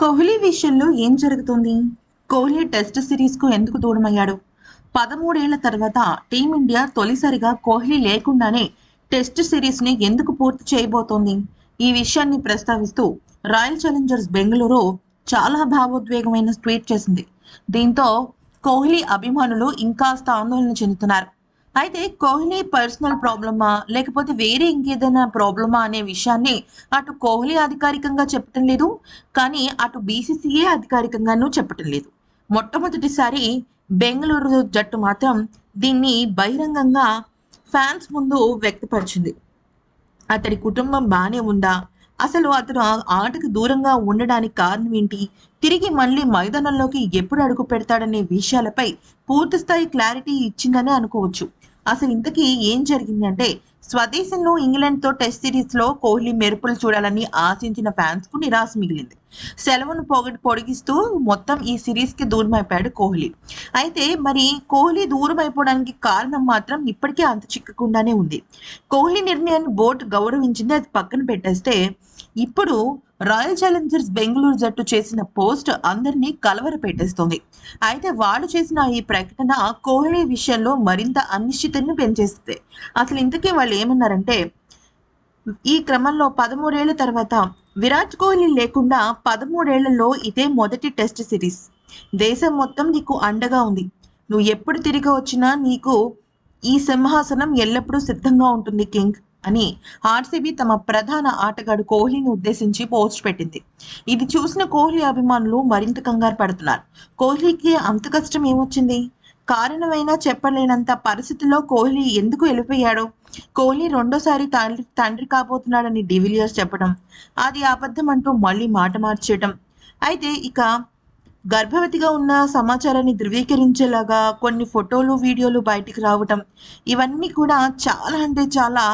కోహ్లీ విషయంలో ఏం జరుగుతుంది? కోహ్లీ టెస్ట్ సిరీస్కు ఎందుకు దూరమయ్యాడు? పదమూడేళ్ళ తర్వాత టీమిండియా తొలిసారిగా కోహ్లీ లేకుండానే టెస్ట్ సిరీస్ని ఎందుకు పూర్తి చేయబోతోంది? ఈ విషయాన్ని ప్రస్తావిస్తూ రాయల్ ఛాలెంజర్స్ బెంగళూరు చాలా భావోద్వేగమైన ట్వీట్ చేసింది. దీంతో కోహ్లీ అభిమానులు ఇంకాస్త ఆందోళన చెందుతున్నారు. అయితే కోహ్లీ పర్సనల్ ప్రాబ్లమా లేకపోతే వేరే ఇంకేదైనా ప్రాబ్లమా అనే విషయాన్ని అటు కోహ్లీ అధికారికంగా చెప్పటం లేదు కానీ అటు బీసీసీఏ అధికారికంగానూ చెప్పటం లేదు. మొట్టమొదటిసారి బెంగళూరు జట్టు మాత్రం దీన్ని బహిరంగంగా ఫ్యాన్స్ ముందు వ్యక్తపరిచింది. అతడి కుటుంబం బాగానే ఉందా? అసలు అతను ఆటకు దూరంగా ఉండడానికి కారణం ఏంటి? తిరిగి మళ్ళీ మైదానంలోకి ఎప్పుడు అడుగు పెడతాడనే విషయాలపై పూర్తి స్థాయి క్లారిటీ ఇచ్చిందని అనుకోవచ్చు. అసలు ఇంతకీ ఏం జరిగింది అంటే స్వదేశంలో ఇంగ్లాండ్తో టెస్ట్ సిరీస్లో కోహ్లీ మెరుపులు చూడాలని ఆశించిన ఫ్యాన్స్కు నిరాశ మిగిలింది. సెలవును పొగి పొడిగిస్తూ మొత్తం ఈ సిరీస్కి దూరం అయిపోయాడు కోహ్లీ. అయితే మరి కోహ్లీ దూరం అయిపోవడానికి కారణం మాత్రం ఇప్పటికే అంత చిక్కకుండానే ఉంది. కోహ్లీ నిర్ణయాన్ని బోర్డు గౌరవించింది అది పక్కన పెట్టేస్తే ఇప్పుడు రాయల్ ఛాలెంజర్స్ బెంగళూరు జట్టు చేసిన పోస్ట్ అందరినీ కలవర పెట్టేస్తుంది అయితే వాళ్ళు చేసిన ఈ ప్రకటన కోహ్లీ విషయంలో మరింత అనిశ్చితని పెంచేస్తుంది అసలు ఇంతకీ వాళ్ళు ఏమన్నారంటే ఈ క్రమంలో పదమూడేళ్ళ తర్వాత విరాట్ కోహ్లీ లేకుండా పదమూడేళ్ళలో ఇదే మొదటి టెస్ట్ సిరీస్. దేశం మొత్తం నీకు అండగా ఉంది. నువ్వు ఎప్పుడు తిరిగి వచ్చినా నీకు ఈ సింహాసనం ఎల్లప్పుడూ సిద్ధంగా ఉంటుంది కింగ్ అని ఆర్సీబీ తమ ప్రధాన ఆటగాడు కోహ్లీని ఉద్దేశించి పోస్ట్ పెట్టింది. ఇది చూసిన కోహ్లీ అభిమానులు మరింత కంగారు పడుతున్నారు. కోహ్లీకి అంత కష్టం ఏమొచ్చింది? కారణమైనా చెప్పలేనంత పరిస్థితిలో కోహ్లీ ఎందుకు వెళ్ళిపోయాడు? కోహ్లీ రెండోసారి తండ్రి తండ్రి కాబోతున్నాడని డివిలియర్స్ చెప్పడం అది అబద్ధం అంటూ మళ్ళీ మాట మార్చేయటం. అయితే ఇక గర్భవతిగా ఉన్న సమాచారాన్ని ధృవీకరించేలాగా కొన్ని ఫోటోలు వీడియోలు బయటికి రావటం ఇవన్నీ కూడా చాలా అంటే చాలా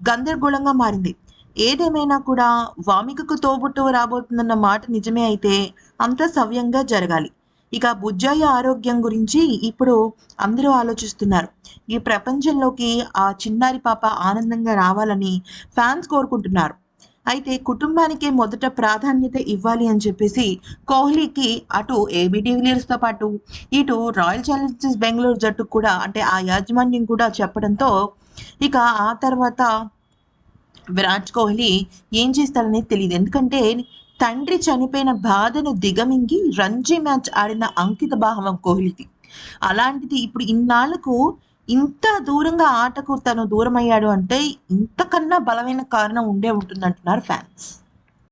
గందరగోళంగా మారింది. ఏదేమైనా కూడా వామికకు తోబుట్టు రాబోతుందన్న మాట నిజమే అయితే అంత సవ్యంగా జరగాలి. ఇక బుజ్జయ్య ఆరోగ్యం గురించి ఇప్పుడు అందరూ ఆలోచిస్తున్నారు. ఈ ప్రపంచంలోకి ఆ చిన్నారి పాప ఆనందంగా రావాలని ఫ్యాన్స్ కోరుకుంటున్నారు. అయితే కుటుంబానికే మొదట ప్రాధాన్యత ఇవ్వాలి అని చెప్పేసి కోహ్లీకి అటు ఏబీ డివిలియర్స్తో పాటు ఇటు రాయల్ ఛాలెంజర్స్ బెంగళూరు జట్టు కూడా అంటే ఆ యాజమాన్యం కూడా చెప్పడంతో ఇక ఆ తర్వాత విరాట్ కోహ్లీ ఏం చేస్తాడనేది తెలియదు ఎందుకంటే తండ్రి చనిపోయిన బాధను దిగమింగి రంజీ మ్యాచ్ ఆడిన అంకిత భావం కోహ్లీకి. అలాంటిది ఇప్పుడు ఇన్నాళ్ళకు ఇంత దూరంగా ఆటకు తను దూరం అయ్యాడు అంటే ఇంతకన్నా బలమైన కారణం ఉండే ఉంటుందంటున్నారు ఫ్యాన్స్.